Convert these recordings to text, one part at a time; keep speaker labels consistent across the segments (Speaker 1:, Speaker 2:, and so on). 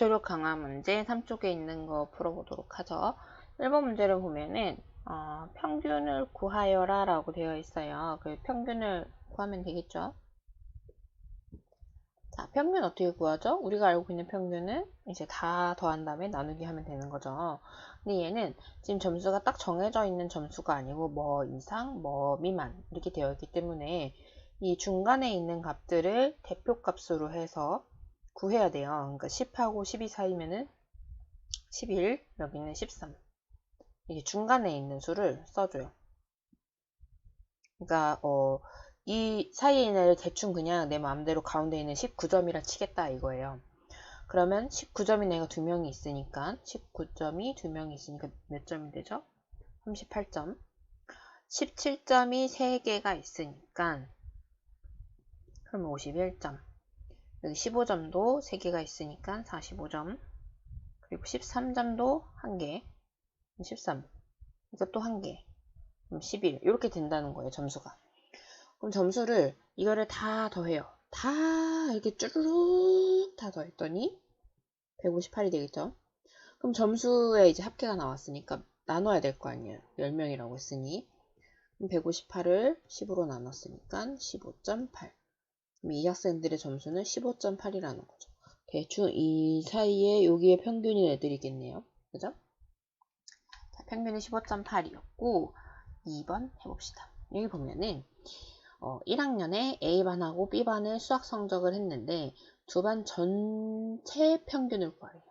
Speaker 1: 기초력 강화 문제 3쪽에 있는 거 풀어보도록 하죠. 1번 문제를 보면은 어, 평균을 구하여라 라고 되어 있어요. 그 평균을 구하면 되겠죠. 자, 평균 어떻게 구하죠? 우리가 알고 있는 평균은 이제 다 더한 다음에 나누기 하면 되는 거죠. 근데 얘는 지금 점수가 딱 정해져 있는 점수가 아니고 뭐 이상, 뭐 미만 이렇게 되어 있기 때문에 이 중간에 있는 값들을 대표값으로 해서 구해야 돼요. 그러니까 10하고 12 사이면은 11, 여기는 13. 이게 중간에 있는 수를 써줘요. 그러니까 어, 이 사이에 있는 애를 대충 그냥 내 마음대로 가운데 있는 19점이라 치겠다 이거예요. 그러면 19점인 애가 두 명이 있으니까 19점이 두 명이 있으니까 몇 점이 되죠? 38점. 17점이 3개가 있으니까 그럼 51점. 여기 15점도 3개가 있으니까 45점. 그리고 13점도 1개. 13. 이것도 1개. 그럼 11. 이렇게 된다는 거예요, 점수가. 그럼 점수를 이거를 다 더해요. 다 이렇게 쭈르륵 다 더했더니 158이 되겠죠? 그럼 점수에 이제 합계가 나왔으니까 나눠야 될 거 아니에요. 10명이라고 했으니. 158을 10으로 나눴으니까 15.8. 이 학생들의 점수는 15.8이라는 거죠. 대충 이 사이에 여기에 평균인 애들이겠네요. 그죠? 자, 평균은 15.8이었고 2번 해봅시다. 여기 보면은 어, 1학년에 A반하고 B반을 수학 성적을 했는데 두 반 전체 평균을 구하래요.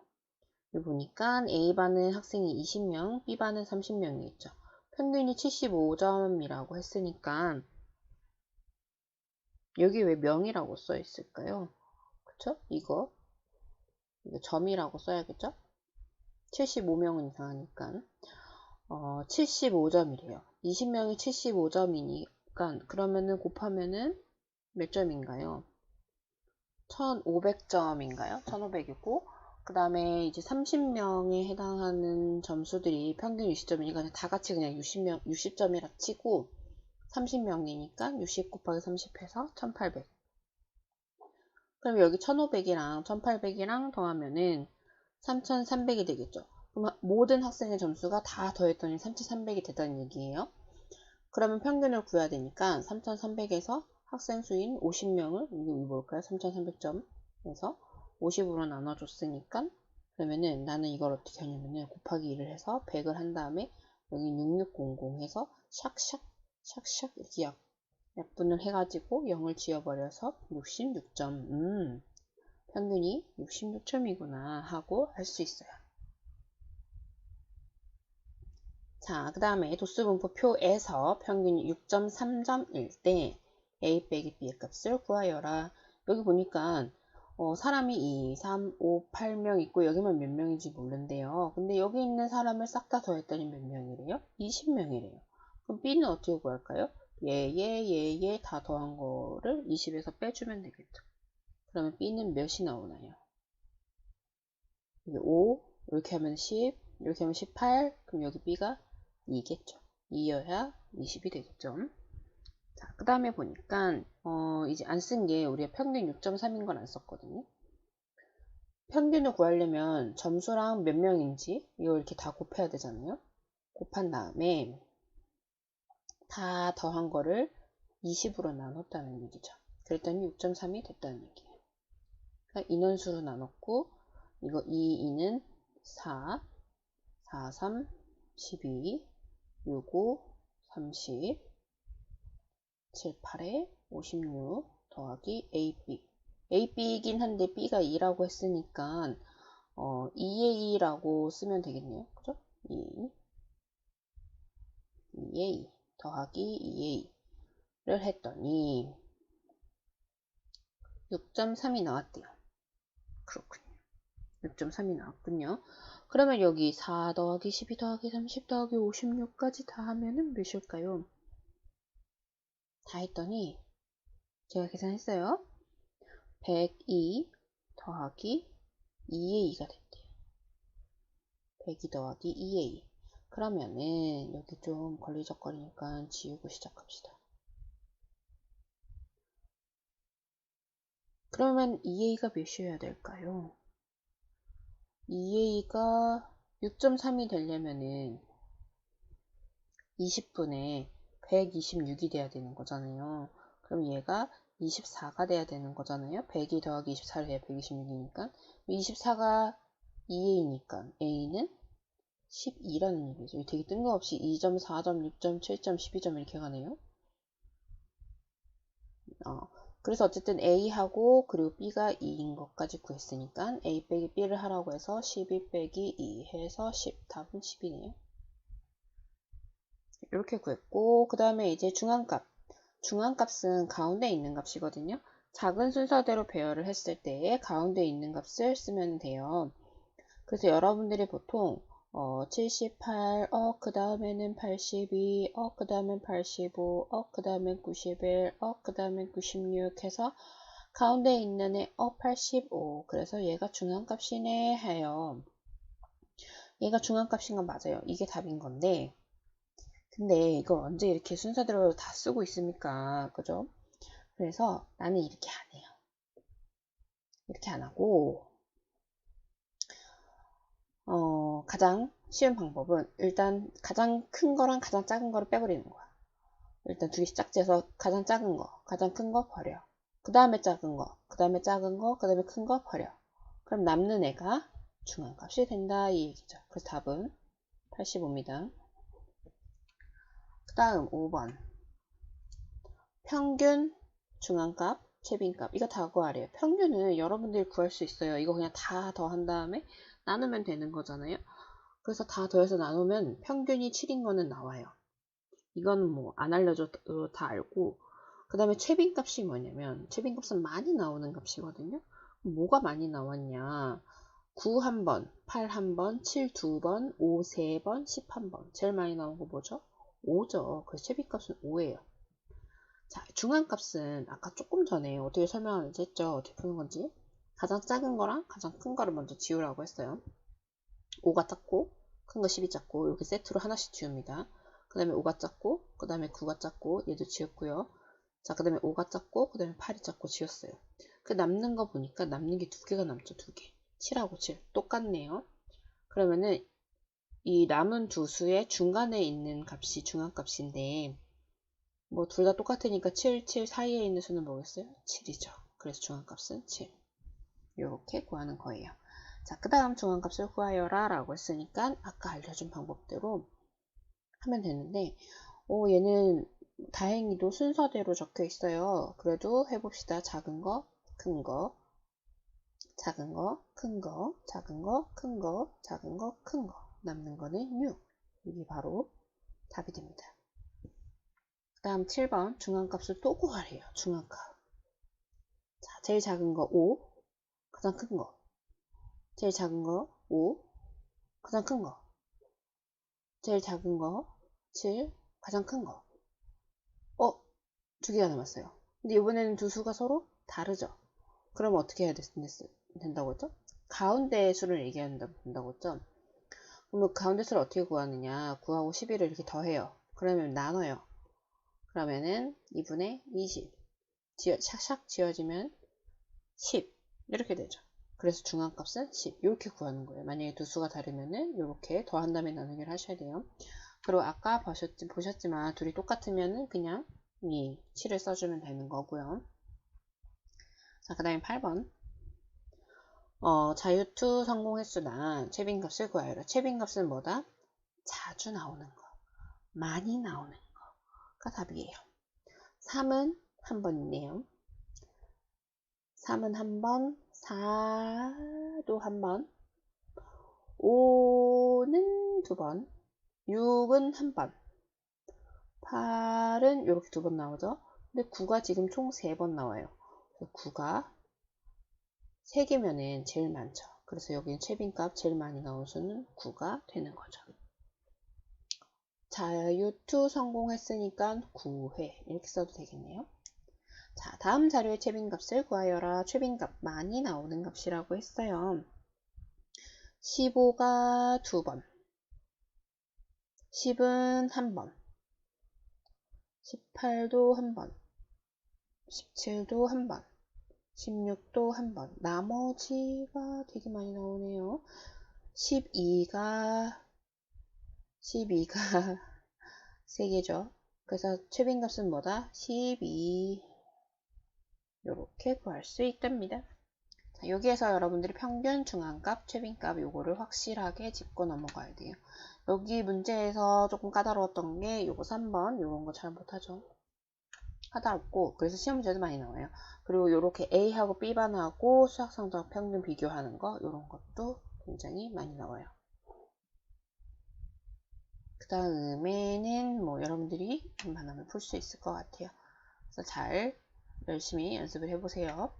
Speaker 1: 여기 보니까 A반은 학생이 20명, B반은 30명이 있죠. 평균이 75점이라고 했으니까 여기 왜 명이라고 써 있을까요? 그쵸? 이거 이거 점이라고 써야겠죠? 75명은 이상하니까 어, 75점이래요. 20명이 75점이니까 그러면은 곱하면은 몇 점인가요? 1500점인가요? 1500이고 그 다음에 이제 30명에 해당하는 점수들이 평균 60점이니까 다 같이 그냥 60명, 60점이라 치고 30명이니까 60 곱하기 30 해서 1800. 그럼 여기 1500이랑 1800이랑 더하면은 3300이 되겠죠. 그럼 모든 학생의 점수가 다 더했더니 3300이 됐다는 얘기예요. 그러면 평균을 구해야 되니까 3300에서 학생 수인 50명을 이게 뭘까요? 3300점에서 50으로 나눠줬으니까 그러면은 나는 이걸 어떻게 하냐면은 곱하기 1을 해서 100을 한 다음에 여기 6600 해서 샥샥 샥샥 약, 약분을 해가지고 0을 지워버려서 66점 음 평균이 66점이구나 하고 할 수 있어요. 자, 그 다음에 도수분포표에서 평균이 6.3점일 때 A 빼기 B의 값을 구하여라. 여기 보니까 어, 사람이 2, 3, 5, 8명 있고 여기만 몇 명인지 모르는데요. 근데 여기 있는 사람을 싹 다 더했더니 몇 명이래요? 20명이래요. 그럼 B는 어떻게 구할까요? 얘, 얘, 얘, 얘 다 더한 거를 20에서 빼주면 되겠죠. 그러면 B는 몇이 나오나요? 5, 이렇게 하면 10, 이렇게 하면 18, 그럼 여기 B가 2겠죠. 2여야 20이 되겠죠. 자, 그 다음에 보니까, 어, 이제 안 쓴 게 우리가 평균 6.3인 건 안 썼거든요. 평균을 구하려면 점수랑 몇 명인지 이거 이렇게 다 곱해야 되잖아요. 곱한 다음에 다 더한 거를 20으로 나눴다는 얘기죠. 그랬더니 6.3이 됐다는 얘기예요. 그러니까 인원수로 나눴고 이거 2, 2는 4, 4, 3, 12, 6, 5, 30, 7, 8에 56 더하기 AB. AB이긴 한데 B가 2라고 했으니까 어, 2의 2라고 쓰면 되겠네요. 그죠? 2, 2의 2 더하기 2의 2를 했더니 6.3이 나왔대요. 그렇군요. 6.3이 나왔군요. 그러면 여기 4 더하기 12 더하기 30 더하기 56까지 다 하면은 몇일까요? 다 했더니 제가 계산했어요. 102 더하기 2의 2가 됐대요. 102 더하기 2의 2. 그러면은 여기 좀 걸리적거리니까 지우고 시작합시다. 그러면 2의 2가 몇이어야 될까요? 2a가 6.3이 되려면은 20분에 126이 돼야 되는 거잖아요. 그럼 얘가 24가 돼야 되는 거잖아요. 100이 더하기 24를 해야 126이니까. 24가 2a니까 a는 12라는 얘기죠. 되게 뜬금없이 2점, 4점, 6점, 7점, 12점 이렇게 가네요. 어, 그래서 어쨌든 A하고 그리고 B가 2인 것까지 구했으니까 A 빼기 B를 하라고 해서 12 빼기 2 해서 10 답은 10이네요. 이렇게 구했고 그 다음에 이제 중앙값 중앙값은 가운데 있는 값이거든요. 작은 순서대로 배열을 했을 때 가운데 있는 값을 쓰면 돼요. 그래서 여러분들이 보통 어, 78, 어, 그 다음에는 82, 어, 그 다음엔 85, 어, 그 다음엔 91, 어, 그 다음엔 96 해서 가운데 있는 애, 어, 85. 그래서 얘가 중앙값이네 해요. 얘가 중앙값인 건 맞아요. 이게 답인 건데. 근데 이걸 언제 이렇게 순서대로 다 쓰고 있습니까? 그죠? 그래서 나는 이렇게 안 해요. 이렇게 안 하고, 어, 가장 쉬운 방법은 일단 가장 큰 거랑 가장 작은 거를 빼버리는 거야. 일단 두 개씩 짝지어서 가장 작은 거, 가장 큰 거 버려. 그 다음에 작은 거, 그 다음에 작은 거, 그 다음에 큰 거 버려. 그럼 남는 애가 중앙값이 된다 이 얘기죠. 그래서 답은 85입니다. 그 다음 5번 평균 중앙값 최빈값 이거 다 구하래요. 평균은 여러분들이 구할 수 있어요. 이거 그냥 다 더한 다음에 나누면 되는 거잖아요. 그래서 다 더해서 나누면 평균이 7인 거는 나와요. 이거는 뭐안 알려줘도 다 알고 그 다음에 최빈값이 뭐냐면 최빈값은 많이 나오는 값이거든요. 뭐가 많이 나왔냐 9 한번, 8 한번, 7 두번, 5 세번, 10 한번 제일 많이 나온 거 뭐죠? 5죠. 그래서 최빈값은 5예요. 자, 중앙값은 아까 조금 전에 어떻게 설명하는지 했죠? 어떻게 푸는 건지. 가장 작은 거랑 가장 큰 거를 먼저 지우라고 했어요. 5가 작고 큰 거 10이 작고 이렇게 세트로 하나씩 지웁니다. 그 다음에 5가 작고 그 다음에 9가 작고 얘도 지웠고요. 자, 그 다음에 5가 작고 그 다음에 8이 작고 지웠어요. 그 남는 거 보니까 남는 게 두 개가 남죠. 두 개. 7하고 7. 똑같네요. 그러면은 이 남은 두 수의 중간에 있는 값이 중앙값인데 뭐 둘 다 똑같으니까 7, 7 사이에 있는 수는 뭐겠어요? 7이죠. 그래서 중앙값은 7. 이렇게 구하는 거예요. 자, 그 다음 중앙값을 구하여라 라고 했으니까 아까 알려준 방법대로 하면 되는데 오, 얘는 다행히도 순서대로 적혀 있어요. 그래도 해봅시다. 작은 거, 큰 거, 작은 거, 큰 거, 작은 거, 큰 거, 작은 거, 큰 거. 남는 거는 6. 이게 바로 답이 됩니다. 그 다음 7번 중앙값을 또 구하래요. 중앙값. 자, 제일 작은 거 5, 가장 큰 거. 제일 작은 거 5, 가장 큰 거. 제일 작은 거 7, 가장 큰 거. 어? 두 개가 남았어요. 근데 이번에는 두 수가 서로 다르죠? 그럼 어떻게 해야 된 다고 했죠? 가운데 수를 얘기한다고 했죠? 그럼 가운데 수를 어떻게 구하느냐? 9하고 11을 이렇게 더해요. 그러면 나눠요. 그러면은 2분의 20. 지어, 샥샥 지어지면 10. 이렇게 되죠. 그래서 중앙값은 10. 이렇게 구하는 거예요. 만약에 두 수가 다르면은 이렇게 더한 다음에 나누기를 하셔야 돼요. 그리고 아까 보셨지, 보셨지만 둘이 똑같으면은 그냥 이 7을 써주면 되는 거고요. 자, 그 다음에 8번. 어, 자유2 성공 횟수당 최빈값을 구하여라. 최빈값은 뭐다? 자주 나오는 거. 많이 나오는 거가 답이에요. 3은 한 번이네요. 3은 한 번, 4도 한 번, 5는 두 번, 6은 한 번, 8은 이렇게 두 번 나오죠. 근데 9가 지금 총 3번 나와요. 9가 3개면은 제일 많죠. 그래서 여기는 최빈값 제일 많이 나온 수는 9가 되는 거죠. 자유2 성공했으니까 9회 이렇게 써도 되겠네요. 자, 다음 자료의 최빈값을 구하여라. 최빈값 많이 나오는 값이라고 했어요. 15가 2번, 10은 1번, 18도 1번, 17도 1번, 16도 한 번. 나머지가 되게 많이 나오네요. 12가 12가 3개죠. 그래서 최빈값은 뭐다? 12 이렇게 구할 수 있답니다. 자, 여기에서 여러분들이 평균, 중앙값, 최빈값 요거를 확실하게 짚고 넘어가야 돼요. 여기 문제에서 조금 까다로웠던 게 요거 3번 요런 거 잘 못하죠. 까다롭고 그래서 시험 문제도 많이 나와요. 그리고 요렇게 A하고 B반하고 수학성적 평균 비교하는 거 요런 것도 굉장히 많이 나와요. 그 다음에는 뭐 여러분들이 웬만하면 풀 수 있을 것 같아요. 그래서 잘 열심히 연습을 해보세요.